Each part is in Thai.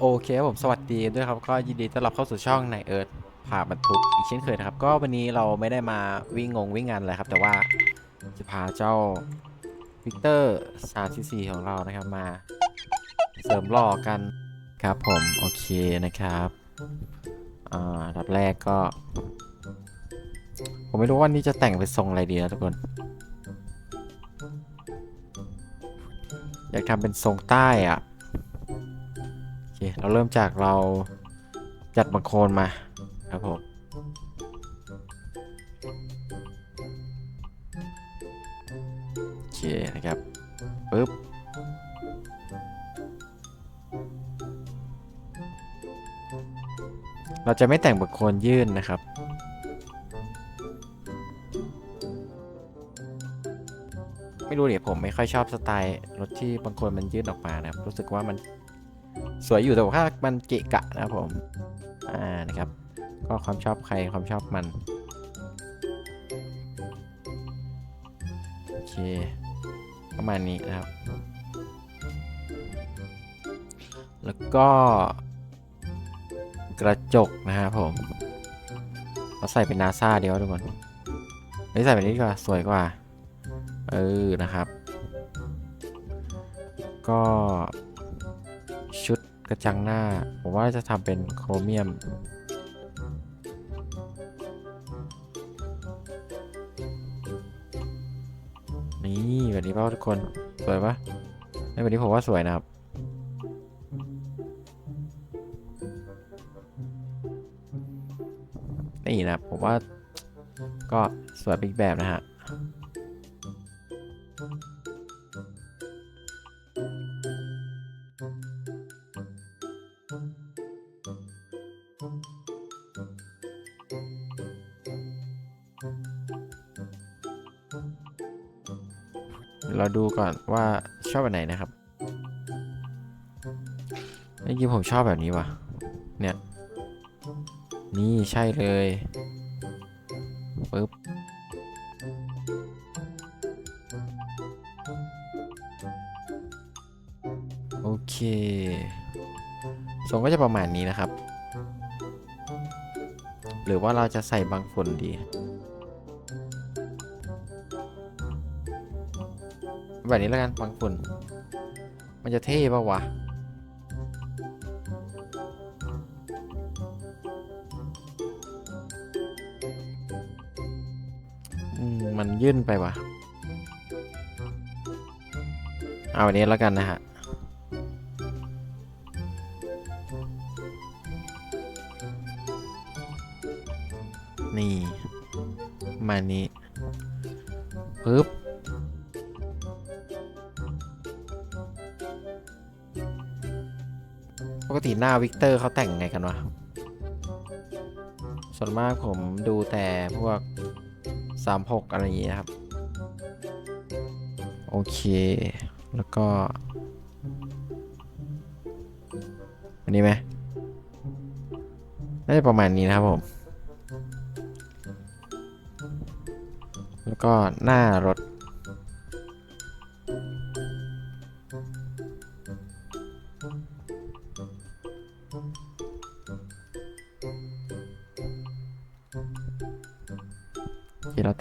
โอเคครับผมสวัสดีด้วยครับก็ยินดีต้อนรับเข้าสู่ช่องในเอิร์ธผ่าบรรทุกอีกเช่นเคยนะครับ ก็วันนี้เราไม่ได้มาวิ่งงงวิ่งงานอะไรครับ แต่ว่าจะพาเจ้าวิกเตอร์34ของเรานะครับมา เสริมหล่อกันครับผมโอเคนะครับอ่าดับแรกก็ ผมไม่รู้ว่านนี้จะแต่งเป็นทรงอะไรดีนะทุกคน อยากทำเป็นทรงใต้อะ เค เราเริ่มจากเราจัดบังโคลนมาครับผมโอเคนะครับปึ๊บเราจะไม่แต่งบังโคลนยื่นนะครับไม่รู้เดี๋ยวผมไม่ค่อยชอบสไตล์รถที่บางคนมันยืดออกมานะครับรู้สึกว่ามัน สวยอยู่แต่ว่ามันเกะกะนะครับผม อ่านะครับ ก็ความชอบใครความชอบมัน โอเค ประมาณนี้นะครับ แล้วก็ กระจกนะครับผมเราใส่เป็นนาซาเดียวทุกคนไม่ใส่แบบนี้ดีกว่า สวยกว่า เออนะครับ ก็ กระจังหน้า ผมว่าจะทำเป็นโครเมียม นี่แบบนี้ป่ะทุกคน สวยปะในแบบนี้ผมว่าสวยนะครับ นี่นะผมว่าก็สวยอีกแบบนะฮะ เราดูก่อนว่าชอบแบบไหนนะครับเมื่อกี้ผมชอบแบบนี้ว่ะ เนี่ย นี่ใช่เลยปึ๊บโอเคทรงก็จะประมาณนี้นะครับ หรือว่าเราจะใส่บางฝนดี แบบนี้แล้วกันบางฝุ่น มันจะเท่ปะวะ มันยื่นไปวะเอาแบบนี้แล้วกันนะฮะนี่ มานี้ปึ๊บ ปกติหน้าวิกเตอร์เขาแต่งไงกันวะ ส่วนมากผมดูแต่พวก 36 อะไรอย่างเงี้ยครับ โอเค แล้วก็ อันนี้ไหมน่าจะประมาณนี้นะครับผม แล้วก็หน้ารถ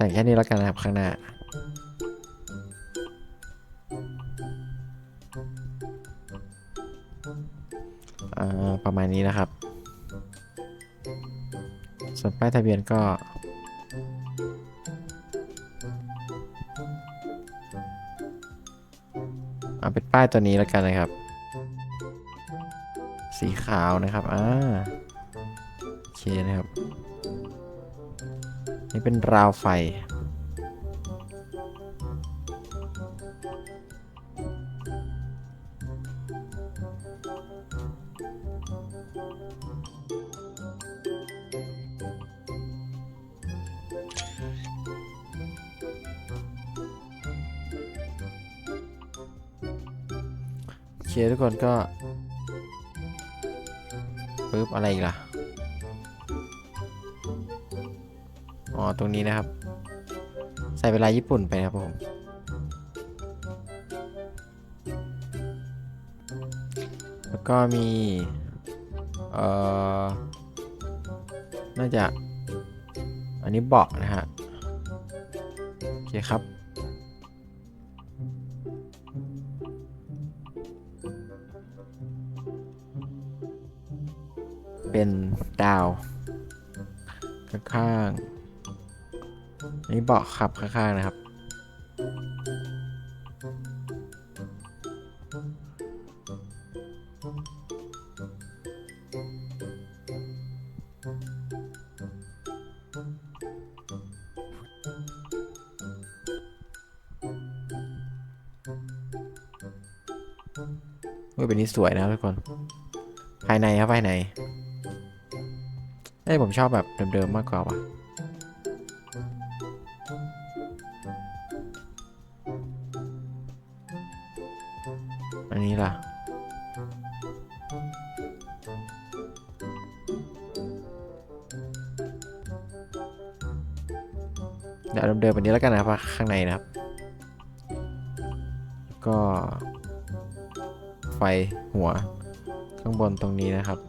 แต่งแค่นี้แล้วกันนะครับข้างหน้าอ่าประมาณนี้นะครับ ส่วนป้ายทะเบียนก็ เอาเป็นป้ายตัวนี้แล้วกันนะครับ สีขาวนะครับ อ่า โอเคนะครับ นี่เป็นราวไฟ โอเคทุกคนก็ปึ๊บอะไรอีกล่ะ อ๋อ ตรงนี้นะครับ ใส่เวลาญี่ปุ่นไปนะครับผม แล้วก็มี เอ่อ น่าจะ อันนี้บาะนะฮะ โอเคครับเป็นดาว ข้างๆ นี้เบาะขับข้างๆนะครับเฮ้ยเป็นนี้สวยนะครับทุกคน ภายในครับภายในเอ้ยผมชอบแบบเดิมๆมากกว่าว่ะ เดี๋ยวเดิมๆแบบนี้แล้วกันนะครับข้างในนะครับ ก็ไฟหัวข้างบนตรงนี้นะครับ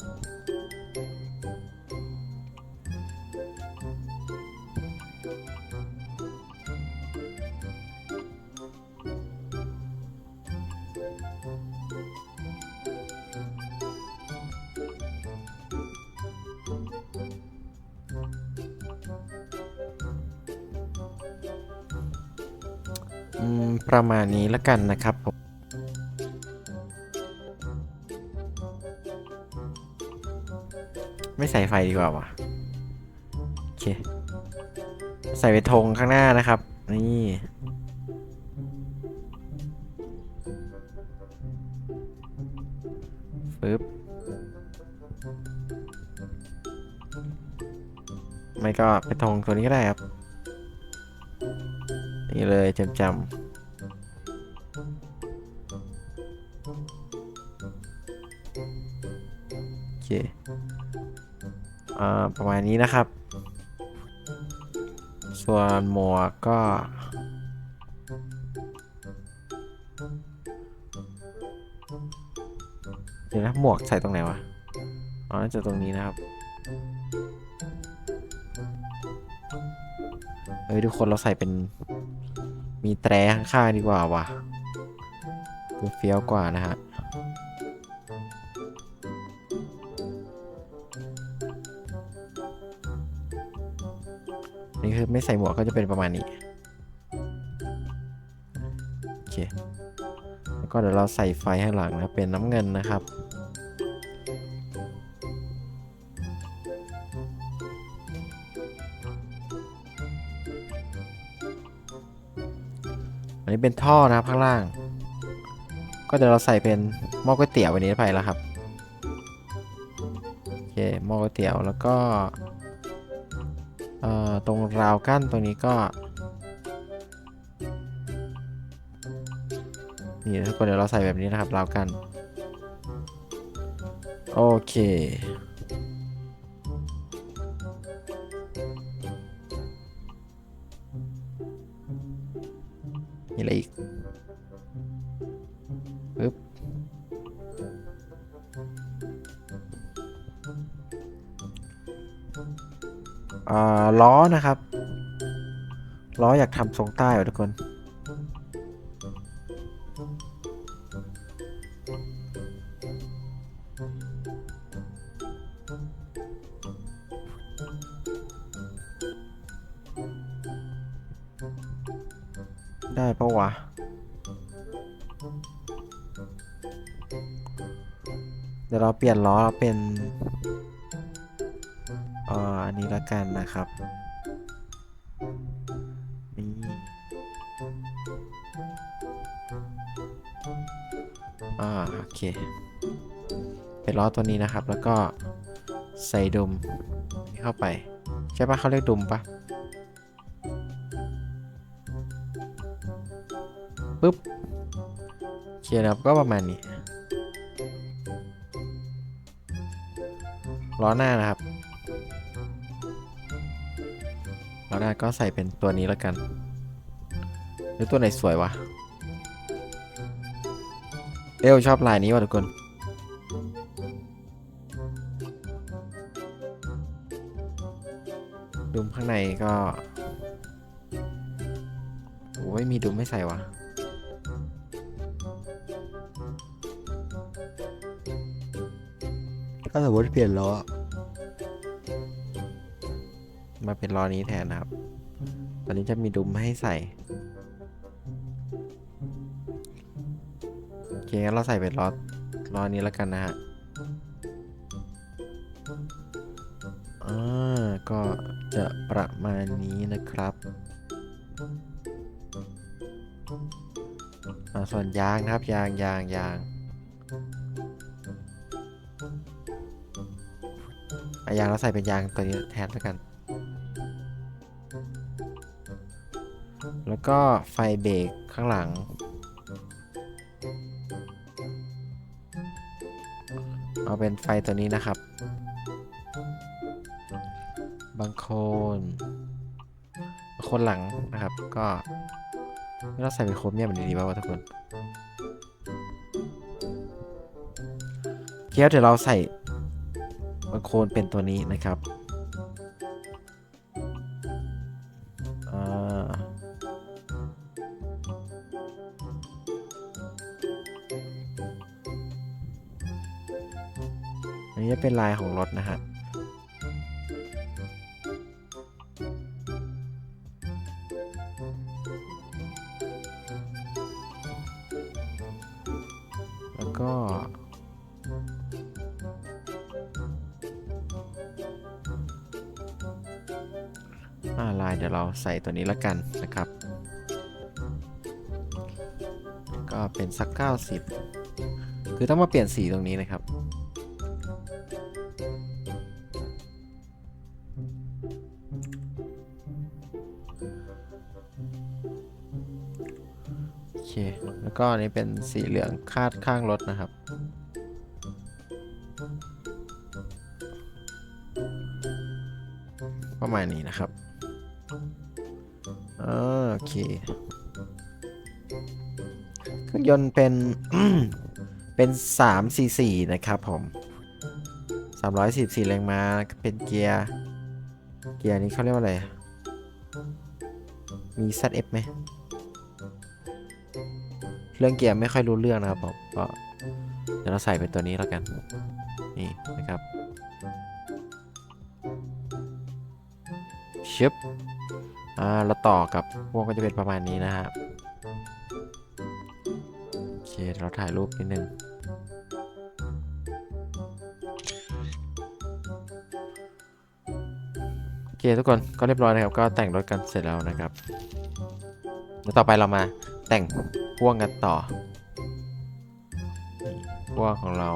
ประมาณนี้แล้วกันนะครับผมไม่ใส่ไฟดีกว่าวะโอเค ใส่ไปธงข้างหน้านะครับ นี่ปึ๊บไม่ก็ไปธงตัวนี้ก็ได้ครับ นี่เลยจำจำ ประมาณนี้นะครับ ส่วนหมวกก็ เดี๋ยวนะหมวกใส่ตรงไหนวะ อ๋อจะตรงนี้นะครับ เฮ้ยทุกคนเราใส่เป็น มีแตรข้างๆดีกว่าว่ะเฟี้ยวกว่านะฮะ นี่คือไม่ใส่หมวกก็จะเป็นประมาณนี้ โอเค แล้วก็เดี๋ยวเราใส่ไฟข้างหลังนะ เป็นน้ำเงินนะครับ อันนี้เป็นท่อนะครับข้างล่าง ก็เดี๋ยวเราใส่เป็นหม้อก๋วยเตี๋ยววันนี้ไปแล้วครับ โอเคหม้อก๋วยเตี๋ยวแล้วก็ เอ่อตรงราวกั้นตรงนี้ก็นี่ทุกคนเดี๋ยวเราใส่แบบนี้นะครับราวกั้นโอเค ล้อนะครับ ล้ออยากทำทรงใต้เหรอทุกคน ได้ปะวะเดี๋ยวเราเปลี่ยนล้อเป็น นี้ละกันนะครับนี่อ่าโอเคเป็นล้อตัวนี้นะครับ แล้วก็ใส่ดุมเข้าไป ใช่ปะเขาเรียกดุมปะปึ๊บโอเคนครับก็ประมาณนี้ล้อหน้านะครับ ก็ใส่เป็นตัวนี้แล้วกัน หรือตัวไหนสวยวะ เอวชอบลายนี้ว่ะทุกคน ดุมข้างในก็โอ้ยมีดุมไม่ใส่วะถ้าสมมติเปลี่ยนล้อ มาเป็นล้อนี้แทนนะครับ ตอนนี้จะมีดุมให้ใส่โอเคงั้นเราใส่เป็นล้อล้อนี้แล้วกันนะฮะอ่าก็จะประมาณนี้นะครับอ่าส่วนยางนะครับยางยางยางอะยางเราใส่เป็นยางตัวนี้แทนแล้วกัน ก็ไฟเบรกข้างหลัง เอาเป็นไฟตัวนี้นะครับ บางโคนคนหลังนะครับ ก็ไม่ต้องใส่เป็นโครเมียมันดีๆป่าวะทุกคนเคียวเดี๋ยวเราใส่บางโคนเป็นตัวนี้นะครับ อันนี้จะเป็นลายของรถนะฮะแล้วก็ลายเดี๋ยวเราใส่ตัวนี้ละกันนะครับ ก็เป็นสัก 90 คือต้องมาเปลี่ยนสีตรงนี้นะครับ ก็อันนี้เป็นสีเหลืองคาดข้างรถนะครับ ประมาณนี้นะครับโอเคเครื่องยนต์เป็น เป็น3 4 4นะครับผม344แรงม้าเป็นเกียร์ เกียร์นี้เขาเรียกว่าอะไร มี ZF ไหม เรื่องเกียร์ไม่ค่อยรู้เรื่องนะครับผมก็เดี๋ยวเราใส่เป็นตัวนี้แล้วกัน นี่นะครับชึบอ่าเราต่อกับพวกก็จะเป็นประมาณนี้นะครับโอเคเดี๋ยวเราถ่ายรูปนิดนึงโอเคทุกคนก็เรียบร้อยนะครับ ก็แต่งรถกันเสร็จแล้วนะครับแล้วต่อไปเรามาแต่ง พ่วงกันต่อพ่วงของเรา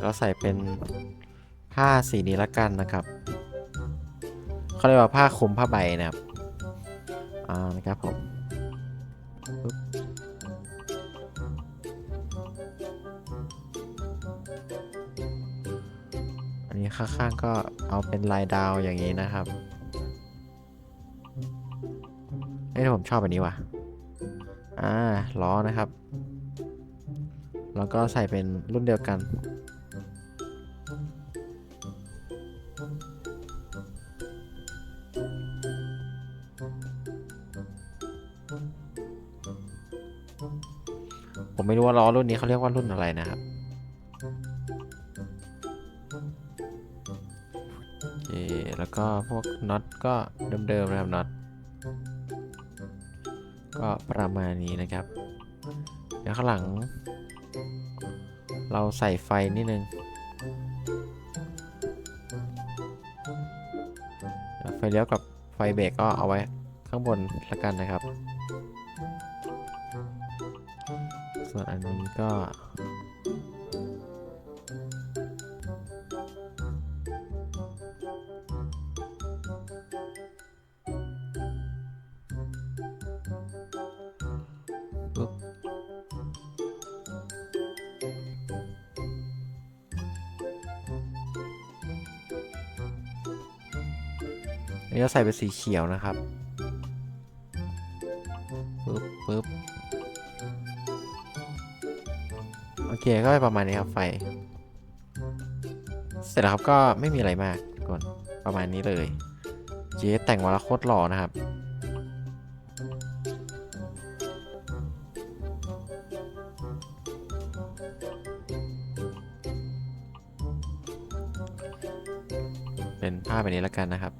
เราใส่เป็นผ้าสีนี้ละกันนะครับเขาเรียกว่าผ้าคลุมผ้าใบนะครับ อ่า นะครับผม ข้างๆก็เอาเป็นลายดาวอย่างนี้นะครับเอ้ยผมชอบแบบนี้ว่ะ อ่า ล้อนะครับ แล้วก็ใส่เป็นรุ่นเดียวกัน ผมไม่รู้ว่าล้อรุ่นนี้เขาเรียกว่ารุ่นอะไรนะครับ ก็พวกน็อตก็เดิมๆนะครับน็อตก็ประมาณนี้นะครับ เดี๋ยวข้างหลัง เราใส่ไฟนิดนึงไฟเลี้ยวกับไฟเบรกก็เอาไว้ข้างบนละกันนะครับ ส่วนอันนี้ก็ อันนี้เราใส่เป็นสีเขียวนะครับปุ๊บปึ๊บโอเคก็ประมาณนี้ครับไฟ เสร็จแล้วครับก็ไม่มีอะไรมากทุกคนประมาณนี้เลยเจ๊แต่งมาล้วโคตรหล่อนะครับเป็นภาพแบบนี้แล้วกันนะครับ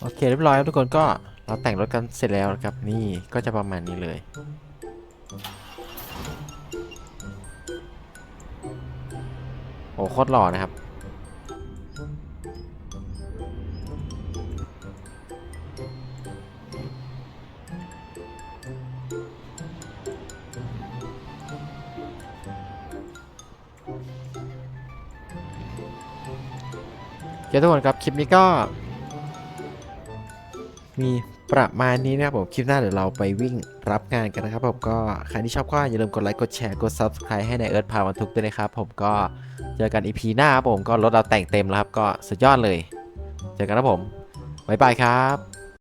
โอเคเรียบร้อยครับทุกคนก็เราแต่งรถกันเสร็จแล้วนะครับนี่ก็จะประมาณนี้เลย โอ้โคตรหล่อนะครับโอเคทุกคนครับ คลิปนี้ก็ มีประมาณนี้นะครับผมคลิปหน้าเดี๋ยวเราไปวิ่งรับงานกันนะครับผมก็ใครที่ชอบก็อย่าลืมกดไลค์กดแชร์กด Subscribe ให้ในเอิร์ธพาวันทุกด้วยนะครับผมก็เจอกันอีพีหน้าครับผมก็รถเราแต่งเต็มแล้วครับก็สุดยอดเลย เจอกันนะผมบ๊ายบายครับ